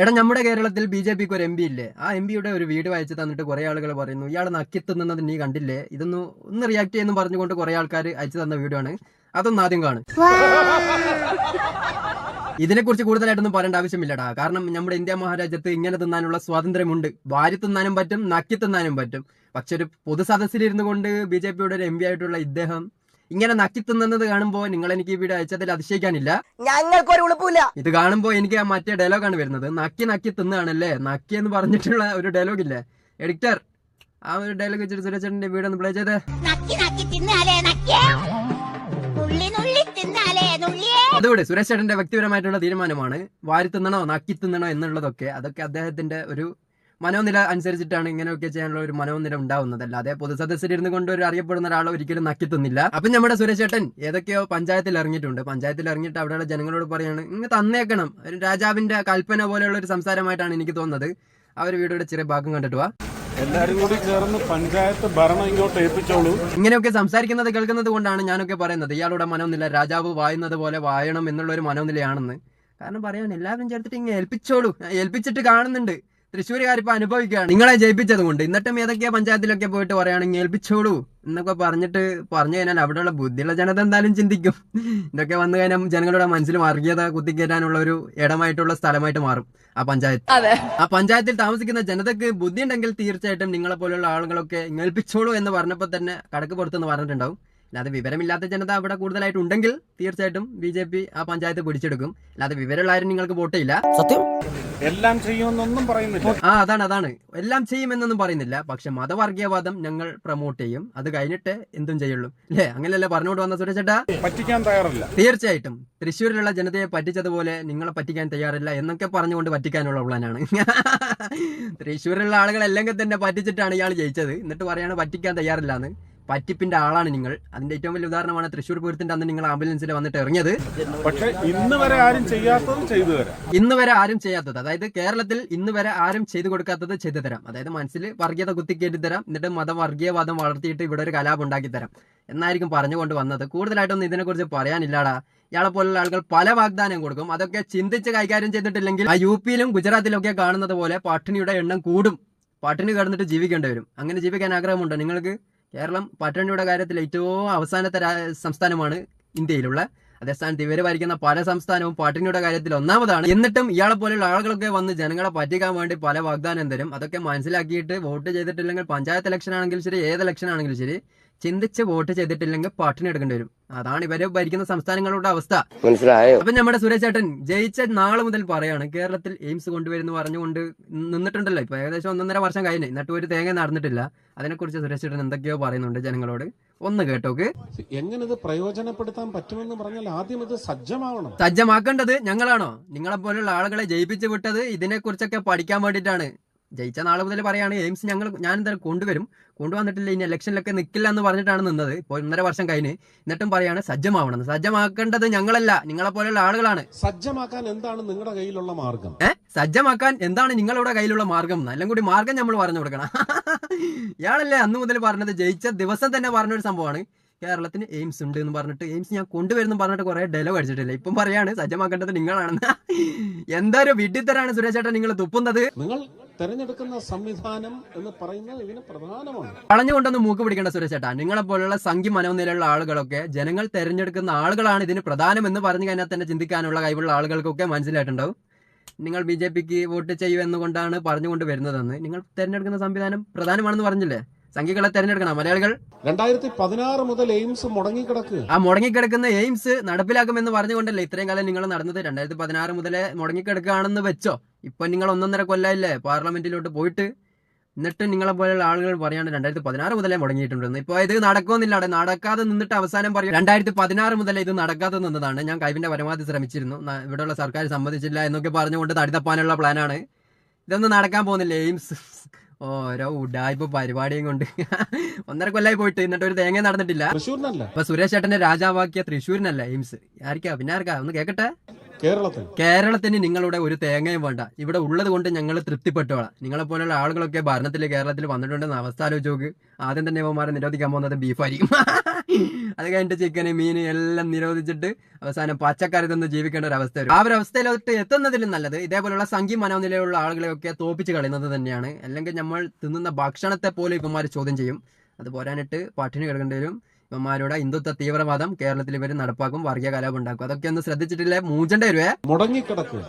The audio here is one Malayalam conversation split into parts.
എടാ നമ്മുടെ കേരളത്തിൽ ബി ജെ പിക്ക് ഒരു എം പി ഇല്ലേ? ആ എം പിയുടെ ഒരു വീട് വായിച്ച് തന്നിട്ട് കുറെ ആളുകൾ പറയുന്നു ഇയാൾ നക്കിത്തുന്നത് നീ കണ്ടില്ലേ? ഇതൊന്ന് ഒന്ന് റിയാക്ട് ചെയ്യുന്നു പറഞ്ഞുകൊണ്ട് കുറെ ആൾക്കാർ അയച്ചു തന്ന വീഡിയോ ആണ് അതൊന്നും ആദ്യം കാണും. ഇതിനെക്കുറിച്ച് കൂടുതലായിട്ടൊന്നും പറയേണ്ട ആവശ്യമില്ലടാ. കാരണം നമ്മുടെ ഇന്ത്യ മഹാരാജ്യത്ത് ഇങ്ങനെ തിന്നാനുള്ള സ്വാതന്ത്ര്യമുണ്ട്. വാരി തിന്നാനും പറ്റും നക്കി തിന്നാനും പറ്റും. പക്ഷെ ഒരു പൊതു സദസ്സിലിരുന്നു കൊണ്ട് ബി ജെ പിയുടെ ഒരു എം പി ആയിട്ടുള്ള ഇദ്ദേഹം ഇങ്ങനെ നക്കി തിന്നുന്നത് കാണുമ്പോൾ നിങ്ങൾ എനിക്ക് ഈ വീഡിയോ അയച്ചതിൽ അതിശയിക്കാനില്ല. ഞങ്ങൾക്കൊരു ഉളുപ്പില്ല ഇത് കാണുമ്പോൾ എനിക്ക് ആ മറ്റേ ഡയലോഗാണ് വരുന്നത്. നക്കി നക്കി തിന്നാണല്ലേ? നക്കി എന്ന് പറഞ്ഞിട്ടുള്ള ഒരു ഡയലോഗ് ഇല്ലേ? എഡിറ്റർ ആ ഒരു ഡയലോഗ് വെച്ചിട്ട് സുരേഷന്റെ വീഡിയോ ഒന്ന് പ്ലേ ചെയ്ത്. അതുകൂടി സുരേഷ് ചേട്ടന്റെ വ്യക്തിപരമായിട്ടുള്ള തീരുമാനമാണ് വാരി തിന്നണോ നക്കി തിന്നണോ എന്നുള്ളതൊക്കെ. അതൊക്കെ അദ്ദേഹത്തിന്റെ ഒരു മനോനില അനുസരിച്ചിട്ടാണ് ഇങ്ങനെയൊക്കെ ചെയ്യാനുള്ള ഒരു മനോനില ഉണ്ടാവുന്നത് അല്ലാതെ പൊതുസദസ്സിലിരുന്ന് കൊണ്ട് ഒരു അറിയപ്പെടുന്ന ഒരാളെ ഒരിക്കലും നക്കിത്തുന്നില്ല. തിന്നില്ല അപ്പം നമ്മുടെ സുരേഷ് ചേട്ടൻ ഏതൊക്കെയോ പഞ്ചായത്തിൽ ഇറങ്ങിയിട്ടുണ്ട്. പഞ്ചായത്തിൽ ഇറങ്ങിയിട്ട് അവിടെയുള്ള ജനങ്ങളോട് പറയാണ് ഇങ്ങ് തന്നേക്കണം. ഒരു രാജാവിന്റെ കൽപ്പന പോലെയുള്ള ഒരു സംസാരമായിട്ടാണ് എനിക്ക് തോന്നുന്നത്. ആ ഒരു വീഡിയോയുടെ ചെറിയ ഭാഗം കണ്ടിട്ട് വാ. എല്ലാരും കൂടി ചേർന്ന് പഞ്ചായത്ത് ഭരണം ഇങ്ങോട്ട് ഏൽപ്പിച്ചോളൂ. ഇങ്ങനെയൊക്കെ സംസാരിക്കുന്നത് കേൾക്കുന്നത് കൊണ്ടാണ് ഞാനൊക്കെ പറയുന്നത് ഇയാളുടെ മനോനില രാജാവ് വായുന്നത് പോലെ വായണം എന്നുള്ള ഒരു മനോനിലയാണെന്ന്. കാരണം പറയാൻ എല്ലാവരും ചേർത്തിട്ട് ഇങ്ങനെ ഏൽപ്പിച്ചോളൂ. ഏൽപ്പിച്ചിട്ട് കാണുന്നുണ്ട്. തൃശ്ശൂരുകാർ ഇപ്പൊ അനുഭവിക്കുകയാണ്. നിങ്ങളെ ജയിപ്പിച്ചത് കൊണ്ട്. എന്നിട്ടും ഏതൊക്കെയാ പഞ്ചായത്തിലൊക്കെ പോയിട്ട് പറയുകയാണെങ്കിൽ ഏൽപ്പിച്ചോളൂ എന്നൊക്കെ പറഞ്ഞിട്ട് പറഞ്ഞു കഴിഞ്ഞാൽ അവിടെയുള്ള ബുദ്ധിയുള്ള ജനത എന്തായാലും ചിന്തിക്കും. ഇതൊക്കെ വന്നു കഴിഞ്ഞാൽ ജനങ്ങളുടെ മനസ്സിൽ വർഗീയത കുത്തിക്കയറ്റാനുള്ള ഒരു ഇടമായിട്ടുള്ള സ്ഥലമായിട്ട് മാറും ആ പഞ്ചായത്ത്. ആ പഞ്ചായത്തിൽ താമസിക്കുന്ന ജനതക്ക് ബുദ്ധി ഉണ്ടെങ്കിൽ തീർച്ചയായിട്ടും നിങ്ങളെ പോലെയുള്ള ആളുകളൊക്കെ ഏൽപ്പിച്ചോളൂ എന്ന് പറഞ്ഞപ്പോൾ തന്നെ കടക്ക് പുറത്തുനിന്ന് പറഞ്ഞിട്ടുണ്ടാവും. അല്ലാതെ വിവരമില്ലാത്ത ജനത അവിടെ കൂടുതലായിട്ട് ഉണ്ടെങ്കിൽ തീർച്ചയായിട്ടും ബി ജെ പി ആ പഞ്ചായത്ത് പിടിച്ചെടുക്കും. അല്ലാതെ വിവരമുള്ള ആരും നിങ്ങൾക്ക് വോട്ട് ചെയ്യില്ല. സത്യം? എല്ലാം ചെയ്യുമെന്നൊന്നും പറയുന്നില്ല. ആ അതാണ് അതാണ്. എല്ലാം ചെയ്യുമെന്നൊന്നും പറയുന്നില്ല. പക്ഷെ മതവർഗീയവാദം ഞങ്ങൾ പ്രൊമോട്ട് ചെയ്യും. അത് കഴിഞ്ഞിട്ട് എന്തും ചെയ്യുള്ളൂ. അല്ലേ അങ്ങനെയല്ലേ പറഞ്ഞുകൊണ്ട് വന്ന സുരേഷ് ചേട്ടാ? പറ്റിക്കാൻ തയ്യാറില്ല. തീർച്ചയായിട്ടും. തൃശ്ശൂരിലുള്ള ജനതയെ പറ്റിച്ചതുപോലെ നിങ്ങളെ പറ്റിക്കാൻ തയ്യാറില്ല എന്നൊക്കെ പറഞ്ഞുകൊണ്ട് പറ്റിക്കാനുള്ള പ്ലാനാണ് തൃശ്ശൂരിലുള്ള ആളുകൾ എല്ലാം തന്നെ പറ്റിച്ചിട്ടാണ് ഇയാൾ ജയിച്ചത്. എന്നിട്ട് പറയാണ് പറ്റിക്കാൻ തയ്യാറില്ല എന്ന് പറ്റിപ്പിന്റെ ആളാണ് നിങ്ങൾ. അതിന്റെ ഏറ്റവും വലിയ ഉദാഹരണമാണ് തൃശൂർ പൂരത്തിന്റെ അന്ന് നിങ്ങൾ ആംബുലൻസിൽ വന്നിട്ട് ഇറങ്ങിയത്. പക്ഷെ ഇന്ന് വരെ ആരും ചെയ്യാത്തത് ചെയ്തു തരാം. ഇന്ന് വരെ ആരും ചെയ്യാത്തത് അതായത് കേരളത്തിൽ ഇന്ന് വരെ ആരും ചെയ്തു കൊടുക്കാത്തത് ചെയ്തു തരാം. അതായത് മനസ്സിൽ വർഗീയത കുത്തിക്കേറ്റി തരാം എന്നിട്ട് മതവർഗീയവാദം വളർത്തിയിട്ട് ഇവിടെ ഒരു കലാപം ഉണ്ടാക്കി തരാം എന്നായിരിക്കും പറഞ്ഞുകൊണ്ട് വന്നത്. കൂടുതലായിട്ടൊന്നും ഇതിനെക്കുറിച്ച് പറയാനില്ലാടാ. ഇയാളെ പോലുള്ള ആളുകൾ പല വാഗ്ദാനം കൊടുക്കും. അതൊക്കെ ചിന്തിച്ച് കൈകാര്യം ചെയ്തിട്ടില്ലെങ്കിൽ ആ യു പിയിലും ഗുജറാത്തിലും ഒക്കെ കാണുന്നത് പോലെ പട്ടിണിയുടെ എണ്ണം കൂടും. പട്ടിണി കിടന്നിട്ട് ജീവിക്കേണ്ടി വരും. അങ്ങനെ ജീവിക്കാൻ ആഗ്രഹമുണ്ടോ നിങ്ങൾക്ക്? കേരളം പട്ടണിയുടെ കാര്യത്തിൽ ഏറ്റവും അവസാനത്തെ സംസ്ഥാനമാണ് ഇന്ത്യയിലുള്ള. അതേസ്ഥാനത്ത് ഇവർ ഭരിക്കുന്ന പല സംസ്ഥാനവും പട്ടിണിയുടെ കാര്യത്തിൽ ഒന്നാമതാണ്. എന്നിട്ടും ഇയാളെ പോലെയുള്ള ആളുകളൊക്കെ വന്ന് ജനങ്ങളെ പറ്റിക്കാൻ വേണ്ടി പല വാഗ്ദാനം തരും. അതൊക്കെ മനസ്സിലാക്കിയിട്ട് വോട്ട് ചെയ്തിട്ടില്ലെങ്കിൽ പഞ്ചായത്ത് ഇലക്ഷൻ ആണെങ്കിലും ശരി ഏത് ഇലക്ഷൻ ആണെങ്കിലും ശരി. ചിന്തിച്ച് വോട്ട് ചെയ്തിട്ടില്ലെങ്കിൽ പട്ടിണി എടുക്കേണ്ടി വരും. അതാണ് ഇവരെ ഭരിക്കുന്ന സംസ്ഥാനങ്ങളുടെ അവസ്ഥ. മനസ്സിലായോ? അപ്പൊ നമ്മുടെ സുരേഷ് ചേട്ടൻ ജയിച്ച നാളെ മുതൽ പറയാണ് കേരളത്തിൽ എയിംസ് കൊണ്ടുവരുന്നു പറഞ്ഞുകൊണ്ട് നിന്നിട്ടുണ്ടല്ലോ. ഇപ്പൊ ഏകദേശം ഒന്നൊന്നര വർഷം കഴിഞ്ഞു. എന്നിട്ട് ഒരു തേങ്ങ നടന്നിട്ടില്ല. അതിനെക്കുറിച്ച് സുരേഷ് ചേട്ടൻ എന്തൊക്കെയോ പറയുന്നുണ്ട് ജനങ്ങളോട്. ഒന്ന് കേട്ടോക്ക്. എങ്ങനെ ഇത് പ്രയോജനപ്പെടുത്താൻ പറ്റുമെന്ന് പറഞ്ഞാൽ ആദ്യം ഇത് സജ്ജമാവണം. സജ്ജമാക്കേണ്ടത് ഞങ്ങളാണോ? നിങ്ങളെ പോലുള്ള ആളുകളെ ജയിപ്പിച്ചു വിട്ടത് ഇതിനെക്കുറിച്ചൊക്കെ പഠിക്കാൻ വേണ്ടിയിട്ടാണ്. ജയിച്ച നാളെ മുതൽ പറയാണ് എയിംസ് ഞങ്ങൾ ഞാൻ എന്തായാലും കൊണ്ടുവരും. കൊണ്ടുവന്നിട്ടില്ല ഇനി ഇലക്ഷനിലൊക്കെ നിൽക്കില്ല എന്ന് പറഞ്ഞിട്ടാണ് നിന്നത്. ഇപ്പോൾ ഒന്നര വർഷം കഴിഞ്ഞ്. എന്നിട്ടും പറയാണ് സജ്ജമാവണം. സജ്ജമാക്കേണ്ടത് ഞങ്ങളല്ല നിങ്ങളെ പോലെയുള്ള ആളുകളാണ്. സജ്ജമാക്കാൻ എന്താണ് നിങ്ങളുടെ കയ്യിലുള്ള മാർഗം? ഏഹ് സജ്ജമാക്കാൻ എന്താണ് നിങ്ങളുടെ കയ്യിലുള്ള മാർഗം? എല്ലാം കൂടി മാർഗം നമ്മൾ പറഞ്ഞു കൊടുക്കണം. ഇയാളല്ലേ അന്ന് മുതൽ പറഞ്ഞത് ജയിച്ച ദിവസം തന്നെ പറഞ്ഞൊരു സംഭവമാണ്. കേരളത്തിന് എയിംസ് ഉണ്ട് എന്ന് പറഞ്ഞിട്ട് എയിംസ് ഞാൻ കൊണ്ടുവരുന്നു പറഞ്ഞിട്ട് കുറെ ഡയലോഗ് അടിച്ചിട്ടില്ല? ഇപ്പം പറയാണ് സജ്ജമാക്കേണ്ടത് നിങ്ങളാണെന്ന്. എന്തൊരു വിഡിത്തരാണ് സുരേഷ് ചേട്ടൻ നിങ്ങൾ തുപ്പുന്നത്. നിങ്ങൾ തെരഞ്ഞെടുക്കുന്ന സംവിധാനം എന്ന് പറയുന്നത് ഇതിന് പ്രധാനമാണ്. കളഞ്ഞുകൊണ്ടൊന്ന് മൂക്ക് പിടിക്കേണ്ട സുരേഷ് ചേട്ടാ. നിങ്ങളെ പോലുള്ള സംഖ്യ മനോനിലയുള്ള ആളുകളൊക്കെ ജനങ്ങൾ തെരഞ്ഞെടുക്കുന്ന ആളുകളാണ് ഇതിന് പ്രധാനം എന്ന് പറഞ്ഞു കഴിഞ്ഞാൽ തന്നെ ചിന്തിക്കാനുള്ള കഴിവുള്ള ആളുകൾക്കൊക്കെ മനസ്സിലായിട്ടുണ്ടാവും. നിങ്ങൾ ബി ജെ പിക്ക് വോട്ട് ചെയ്യൂ എന്നുകൊണ്ടാണ് പറഞ്ഞുകൊണ്ട് വരുന്നതെന്ന്. നിങ്ങൾ തെരഞ്ഞെടുക്കുന്ന സംവിധാനം പ്രധാനമാണെന്ന് പറഞ്ഞില്ലേ? സംഖ്യകളെ തെരഞ്ഞെടുക്കണം. മലയാളികൾ രണ്ടായിരത്തി പതിനാറ് മുതൽ എയിംസ് മുടങ്ങിക്കിടക്കുക ആ മുടങ്ങിക്കിടക്കുന്ന എയിംസ് നടപ്പിലാക്കുമെന്ന് പറഞ്ഞുകൊണ്ടല്ലേ ഇത്രയും കാലം നിങ്ങൾ നടന്നത്? രണ്ടായിരത്തി പതിനാറ് മുതലേ മുടങ്ങിക്കിടക്കുകയാണെന്ന് വെച്ചോ? ഇപ്പൊ നിങ്ങൾ ഒന്നൊന്നര കൊല്ലായില്ലേ പാർലമെന്റിലോട്ട് പോയിട്ട്? എന്നിട്ട് നിങ്ങളെ പോലെയുള്ള ആളുകൾ പറയാണ് രണ്ടായിരത്തി പതിനാറ് മുതലേ മുടങ്ങിയിട്ടുണ്ടെന്ന്. ഇപ്പൊ ഇത് നടക്കുമെന്നില്ല അവിടെ നടക്കാതെ നിന്നിട്ട് അവസാനം പറയും രണ്ടായിരത്തി പതിനാറ് മുതലേ ഇത് നടക്കാതെ നിന്നതാണ്. ഞാൻ കഴിവിന്റെ പരമാവധി ശ്രമിച്ചിരുന്നു. ഇവിടെയുള്ള സർക്കാർ സമ്മതിച്ചില്ല എന്നൊക്കെ പറഞ്ഞുകൊണ്ട് തടിതപ്പാനുള്ള പ്ലാനാണ്. ഇതൊന്നും നടക്കാൻ പോകുന്നില്ല എയിംസ്. ഓരോ ഉഡായ്പ പരിപാടിയും കൊണ്ട് ഒന്നര കൊല്ലായി പോയിട്ട് എന്നിട്ട് ഒരു തേങ്ങ നടന്നിട്ടില്ല. അപ്പൊ സുരേഷ് ചേട്ടന്റെ രാജാവാക്കിയ തൃശ്ശൂരിനല്ല എയിംസ്. ആർക്കാ? പിന്നെ ആർക്കാ? ഒന്ന് കേക്കട്ടെ? കേരളത്തിൽ. കേരളത്തിന് നിങ്ങളുടെ ഒരു തേങ്ങയും വേണ്ട. ഇവിടെ ഉള്ളത് കൊണ്ട് ഞങ്ങൾ തൃപ്തിപ്പെട്ടോളാം. നിങ്ങളെ പോലുള്ള ആളുകളൊക്കെ ഭരണത്തിൽ കേരളത്തിൽ വന്നിട്ടുണ്ടെന്ന് അവസ്ഥ ആലോചിച്ച് നോക്ക്. ആദ്യം തന്നെ ഇവന്മാരെ നിരോധിക്കാൻ പോകുന്നത് ബീഫായിരിക്കും അത് കഴിഞ്ഞിട്ട് ചിക്കന് മീൻ എല്ലാം നിരോധിച്ചിട്ട് അവസാനം പച്ചക്കറി തന്നെ ജീവിക്കേണ്ട ഒരു അവസ്ഥ വരും. ആ ഒരു അവസ്ഥയിലോട്ട് എത്തുന്നതിലും നല്ലത് ഇതേപോലെയുള്ള സംഖ്യ മനോനിലയുള്ള ആളുകളെയൊക്കെ തോപ്പിച്ച് കളയുന്നത് തന്നെയാണ്. അല്ലെങ്കിൽ നമ്മൾ തിന്നുന്ന ഭക്ഷണത്തെ പോലും ഇവന്മാർ ചോദ്യം ചെയ്യും. അത് പോരാനിട്ട് പട്ടിണി കിടക്കേണ്ടി വരും. ഇവന്മാരുടെ ഹിന്ദുത്വ തീവ്രവാദം കേരളത്തിൽ ഇവർ നടപ്പാക്കും വർഗീയ കലാപം ഉണ്ടാക്കും. അതൊക്കെ ഒന്ന് ശ്രദ്ധിച്ചിട്ടില്ലേ? മൂഞ്ചേണ്ടി വരുവേ മുടങ്ങിക്കിടക്കുക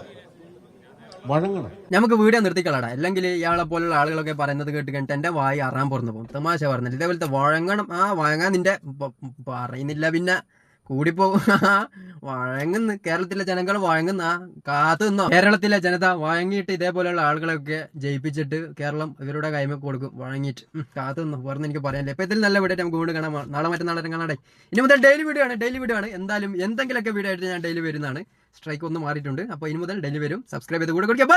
വഴങ്ങണം. നമുക്ക് വീഡിയോ നിർത്തിക്കളടാ. അല്ലെങ്കിൽ ഇയാളെ പോലുള്ള ആളുകളൊക്കെ പറയുന്നത് കേട്ട് കഴിഞ്ഞിട്ട് എന്റെ വായി അറാൻ പുറന്നു പോകും. തമാശ പറഞ്ഞിട്ട് ഇതേപോലത്തെ വഴങ്ങണം. ആ വഴങ്ങാൻ നിന്റെ പറയുന്നില്ല പിന്നെ. കൂടിപ്പോകും. വഴങ്ങുന്നു കേരളത്തിലെ ജനങ്ങൾ വഴങ്ങുന്ന കാത്തുനിന്നോ കാത്തു നിന്നോ? കേരളത്തിലെ ജനത വഴങ്ങിയിട്ട് ഇതേപോലെയുള്ള ആളുകളൊക്കെ ജയിപ്പിച്ചിട്ട് കേരളം ഇവരുടെ കൈമ കൊടുക്കും വഴങ്ങിയിട്ട്. ഉം, കാത്തു നിന്നോ? വേറെ എനിക്ക് പറയാനില്ല. ഇപ്പൊ ഇതിൽ നല്ല വീഡിയോ നമുക്ക് വീണ്ടും കാണാം. നാളെ മറ്റന്നാളെ കാണാടെ ഇനി മുതൽ ഡെയിലി വീഡിയോ ആണ്. ഡെയിലി വീഡിയോ ആണ്. എന്തായാലും എന്തെങ്കിലുമൊക്കെ വീഡിയോ ആയിട്ട് ഞാൻ ഡെയിലി വരുന്നതാണ്. സ്ട്രൈക്ക് ഒന്ന് മാറിയിട്ടുണ്ട്. അപ്പോൾ ഇനി മുതൽ ഡെയിലി വരും. സബ്സ്ക്രൈബ് ചെയ്ത് കൂടെ കൊടുക്കുക ബൈ